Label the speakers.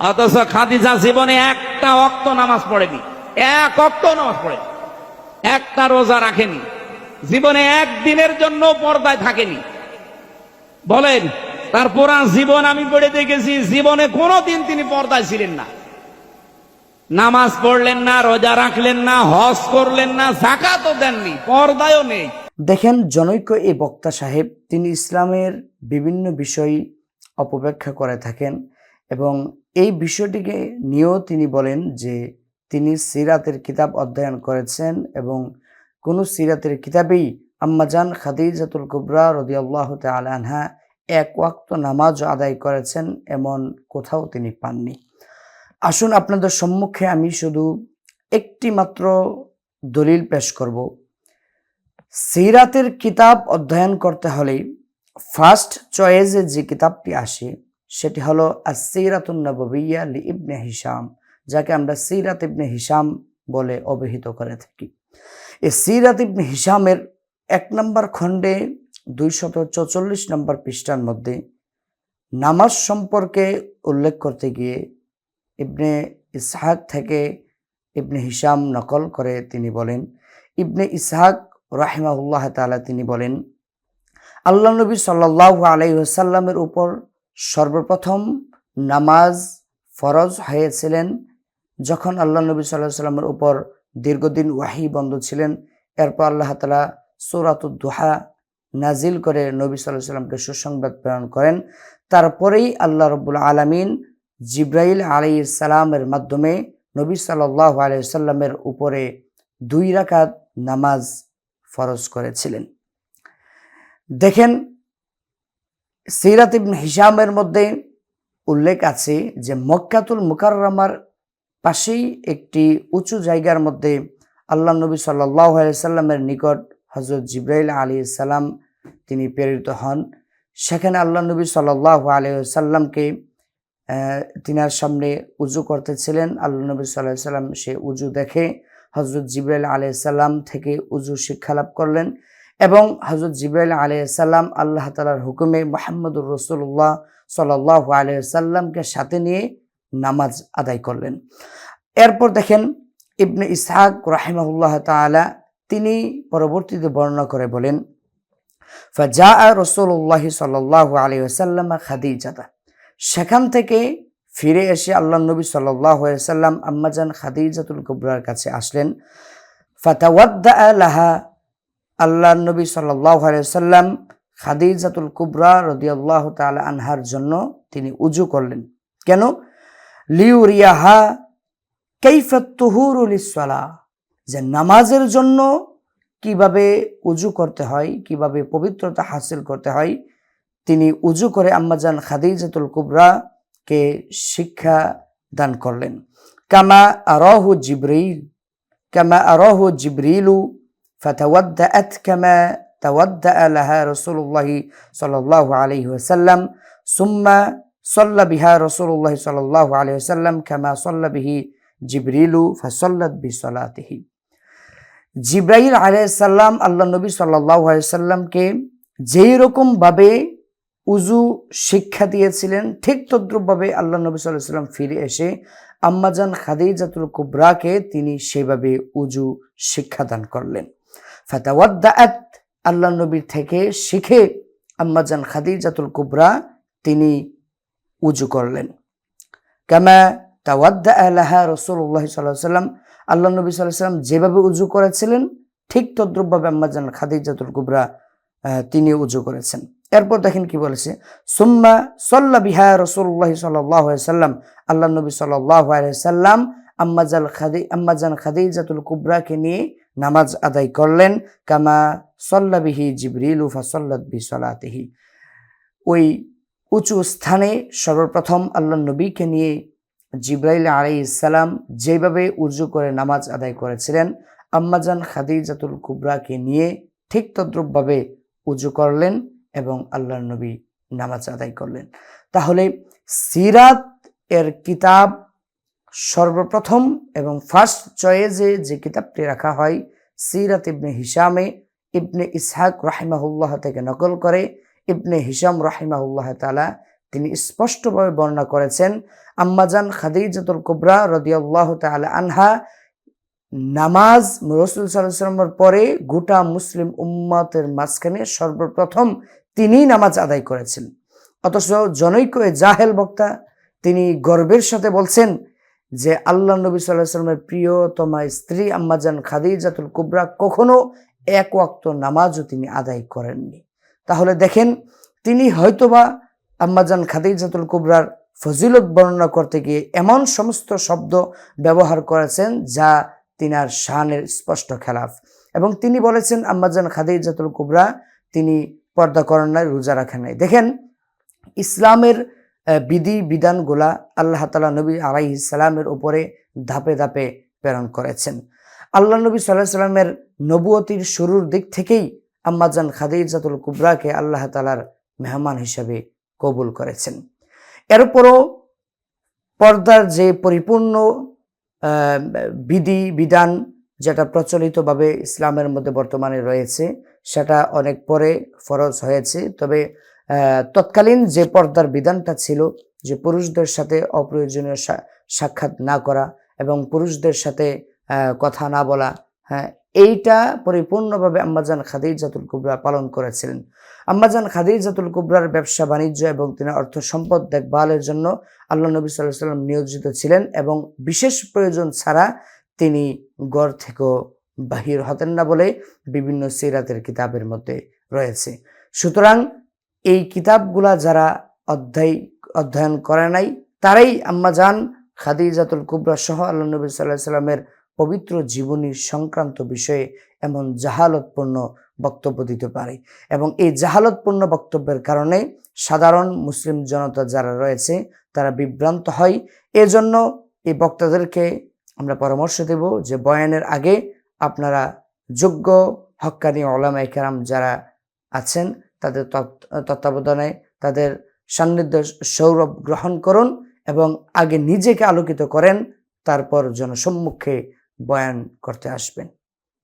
Speaker 1: অথচ খাদিজা জীবনে একটা অক্ত নামাজ পড়েনি। এক অক্ত নামাজ পড়েনি। একটা রোজা রাখেনি। জীবনে একদিনের জন্য পর্দায় থাকেনি। বলেন, তার পুরা জীবন আমি পড়ে দেখেছি, জীবনে কোনোদিন তিনি পর্দায় ছিলেন না। নামাজ পড়লেন না, রোজা রাখলেন না, হজ করলেন না, জাকাতও দেননি, পর্দায়ও নেই।
Speaker 2: দেখেন, জনৈক এই বক্তা সাহেব, তিনি ইসলামের বিভিন্ন বিষয় অপব্যাখ্যা করে থাকেন। এবং এই বিষয়টিকে নিয়েও তিনি বলেন যে তিনি সিরাতের কিতাব অধ্যয়ন করেছেন এবং কোনো সিরাতের কিতাবেই আম্মাজান খাদিজাতুল কুবরা রদিয়াল্লাহ তাল আনহা এক ওয়াক্ত নামাজ আদায় করেছেন এমন কোথাও তিনি পাননি। আসুন আপনাদের সম্মুখে আমি শুধু একটি মাত্র দলিল পেশ করব। সিরাতের কিতাব অধ্যয়ন করতে হলে ফার্স্ট চয়েসে যে কিতাবটি আসে সেটি হলো আসিরাতুন নববিয়া লি ইবনে হিসাম যাকে আমরা সিরাত ইবনে হিসাম বলে অভিহিত করে থাকি। এই সিরাত ইবনে হিসামের এক নম্বর খণ্ডে দুইশত চৌচল্লিশ নম্বর পৃষ্ঠার মধ্যে নামাজ সম্পর্কে উল্লেখ করতে গিয়ে ইবনে ইসহাক থেকে ইবনে হিসাম নকল করে তিনি বলেন, ইবনে ইসহাক রাহিমাহুল্লাহ তাআলা তিনি বলেন, আল্লাহ নবী সাল্লাহ আলাইসাল্লামের উপর সর্বপ্রথম নামাজ ফরজ হয়েছিলেন যখন আল্লাহ নবী সাল্লাহ সাল্লামের উপর দীর্ঘদিন ওয়াহি বন্ধ ছিলেন। এরপর আল্লাহ তালা সৌরাতুদ্দোহা নাজিল করে নবী সাল্লাহ সাল্লামকে সুসংবাদ প্রেরণ করেন। তারপরেই আল্লাহ রব্বুল আলমিন জিব্রাইল আলী সালামের মাধ্যমে নবী সাল্লাহ আলাইসাল্লামের উপরে দুই রাকাত নামাজ ফরজ করেছিলেন। দেখেন সিরাত ইবনে হিসামের মধ্যে উল্লেখ আছে যে মক্কাতুল মুকাররমার পাশেই একটি উঁচু জায়গার মধ্যে আল্লাহ নবী সাল্লাহ নিকট হজরত জিব্রাইল আলী সাল্লাম তিনি প্রেরিত হন। সেখানে আল্লাহ নবী সাল্লাহ আলিয়াল্লামকে তিনার সামনে উজু করতেছিলেন। আল্লাহ নবী সাল্লাহ সাল্লাম সে উজু দেখে হজরত জিব্রাইল আলাইসাল্লাম থেকে উজু শিক্ষা লাভ করলেন। এবং হজরত জিব্রাইল আলাইসাল্লাম আল্লাহ তালার হুকুমে মোহাম্মদুর রসুল্লাহ সাল্লাহ আলাইসাল্লামকে সাথে নিয়ে নামাজ আদায় করলেন। এরপর দেখেন ইবনে ইসহাক রাহিমাহুল্লাহ তালা তিনি পরবর্তীতে বর্ণনা করে বলেন ফাজা রসুল্লাহ সাল্লাহ আসাল্লাম খাদিজাতা। সেখান থেকে ফিরে এসে আল্লাহ নবী সাল্লাম আম্মাজান খাদিজাতুল কুবরার কাছে আসলেন ফাতাওয়াদ্দা লাহা আল্লাহ নবী সাল্লাম খাদিজাতুল কুবরা রদিয়াল্লাহ তাল আনহার জন্য তিনি উজু করলেন। কেন? লিউরিয়াহা কৈফতুহুরুল ইসলা যে নামাজের জন্য কীভাবে উজু করতে হয়, কীভাবে পবিত্রতা হাসিল করতে হয়, তিনি উজু করে আম্মাজান খাদিজাতুল কুবরা কে শিক্ষা দান করলেন। কামা আরহু জিব্রিল, কামা আরহু জিব্রিলু فتودأت كما تودأ لها رسول الله صلى الله عليه وسلم ثم صلى بها رسول الله صلى الله عليه وسلم كما صلى به জিব্রিলু ফসল্লত বিসলাতিহি জিব্রাইল আলাইসাল্লাম আল্লাহ নবী সাল্লাহ আলাইসাল্লামকে যেই রকম ভাবে উজু শিক্ষা দিয়েছিলেন ঠিক তদ্রুপভাবে আল্লাহ নবী সাল্লাহ সাল্লাম ফিরে এসে আম্মাজান খাদিজাতুল কুবরাকে তিনি সেভাবে উজু শিক্ষাদান করলেন ফাতাওয়াদ্দাআত, আল্লাহ নবীর থেকে শিখে আম্মাজান খাদিজাতুল কুবরা তিনি উজু করলেন। কামা তাওয়াদ্দা আলাহা রসুল্লাহ সাল্লাহ সাল্লাম আল্লাহ নবী সাল্লাহ সাল্লাম যেভাবে উজু করেছিলেন, ঠিক তদ্রুপভাবে আম্মাজান খাদিজাতুল কুবরা তিনি উজু করেছেন। এরপর দেখেন কি বলেছে, সুম্মা সল্লা বিহা রসুল্লাহ সাল্লাহ সাল্লাম আল্লাহ নবী সাল্লাহ সাল্লাম আম্মাজাল খাদি আম্মাজান খাদিজাতুল কুবরাকে নিয়ে নামাজ আদায় করলেন, কামা সল্লা বিহি জিবরিল উফা সল্লাত বি সলাতিহি ওই উঁচু স্থানে সর্বপ্রথম আল্লাহ নবীকে নিয়ে জিব্রাইল আলাই ইসালাম যেভাবে উজু করে নামাজ আদায় করেছিলেন, আম্মাজান খাদিজাতুল কুবরাকে নিয়ে ঠিক তদ্রুপভাবে উজু করলেন এবং আল্লাহ নবী নামাজ আদায় করলেন। তাহলে সিরাত এর কিতাব সর্বপ্রথম এবং ফার্স্ট চয়েজে যে কিতাবটি রাখা হয়, সিরাত ইবনে হিসামে ইবনে ইসহাক রাহিমাহুল্লাহ থেকে নকল করে, ইবনে হিসাম রাহিমাহুল্লাহ তালা তিনি স্পষ্টভাবে বর্ণনা করেছেন, আম্মাজান খাদিজাতুল কুবরা রদিয়াল্লাহ তাআলা আনহা নামাজ রসুল সাল্লামের পরে গোটা মুসলিম উম্মতের মাঝখানে সর্বপ্রথম তিনি নামাজ আদায় করেছেন। অথচ জনৈক জাহেল বক্তা তিনি গর্বের সাথে বলছেন যে আল্লাহ নবী সাল্লাহ সাল্লামের প্রিয়তমা স্ত্রী আম্মাজান খাদিজাতুল কুবরা কখনো এক ওয়াক্ত নামাজও তিনি আদায় করেননি। তাহলে দেখেন, তিনি হয়তোবা আম্মাজান খাদিজাতুল কুবরার ফজিলত বর্ণনা করতে গিয়ে এমন সমস্ত শব্দ ব্যবহার করেছেন যা তিনার শানের স্পষ্ট খেলাফ। এবং তিনি বলেছেন আম্মাজান খাদিজাতুল কুবরা তিনি পর্দা করেন নাই, রোজা রাখেন নাই। দেখেন, ইসলামের বিধি, বিধানগুলা আল্লাহ তালা নবী আলাই সালামের উপরে ধাপে ধাপে প্রেরণ করেছেন। আল্লাহ নবী সাল্লাহ সাল্লামের নবুয়তির শুরুর দিক থেকেই আম্মাজান খাদিজাতুল কুবরাকে আল্লাহ তালার মেহমান হিসাবে কবুল করেছেন। এরপরও পর্দার যে পরিপূর্ণ বিধি, বিধান যেটা প্রচলিতভাবে ইসলামের মধ্যে বর্তমানে রয়েছে, সেটা অনেক পরে ফরজ হয়েছে। তবে তৎকালীন যে পর্দার বিধানটা ছিল যে পুরুষদের সাথে অপ্রয়োজনীয় সাক্ষাৎ না করা এবং পুরুষদের সাথে কথা না বলা হ্যাঁ এইটা পরিপূর্ণভাবে আম্মাজান খাদিজাতুল কুবরা পালন করেছিলেন। আম্মাজান খাদিজাতুল কুবরার ব্যবসা বাণিজ্য এবং তিনি অর্থ সম্পদ দেখভালের জন্য আল্লাহ নবী সাল্লাহ সাল্লাম নিয়োজিত ছিলেন এবং বিশেষ প্রয়োজন ছাড়া তিনি গড় থেকেও বাহির হতেন না বলে বিভিন্ন সিরাতের কিতাবের মধ্যে রয়েছে। সুতরাং এই কিতাবগুলা যারা অধ্যায়, অধ্যয়ন করে নাই, তারাই আম্মাজান খাদিজাতুল কুবরা সহ আল্লাহ নবী সাল্লাহ সাল্লামের পবিত্র জীবনী সংক্রান্ত বিষয়ে এমন জাহালতপূর্ণ বক্তব্য দিতে পারে। এবং এই জাহালতপূর্ণ বক্তব্যের কারণে সাধারণ মুসলিম জনতা যারা রয়েছে, তারা বিভ্রান্ত হয়। এজন্য এই বক্তাদেরকে আমরা পরামর্শ দেব যে বয়ানের আগে আপনারা যোগ্য হক্কানি ওলামাই কেরাম যারা আছেন তাদের তত্ত্ব- তত্ত্বাবধানে তাদের সান্নিধ্য সৌরভ গ্রহণ করুন এবং আগে নিজেকে আলোকিত করেন, তারপর জনসম্মুখে বয়ান করতে আসবেন।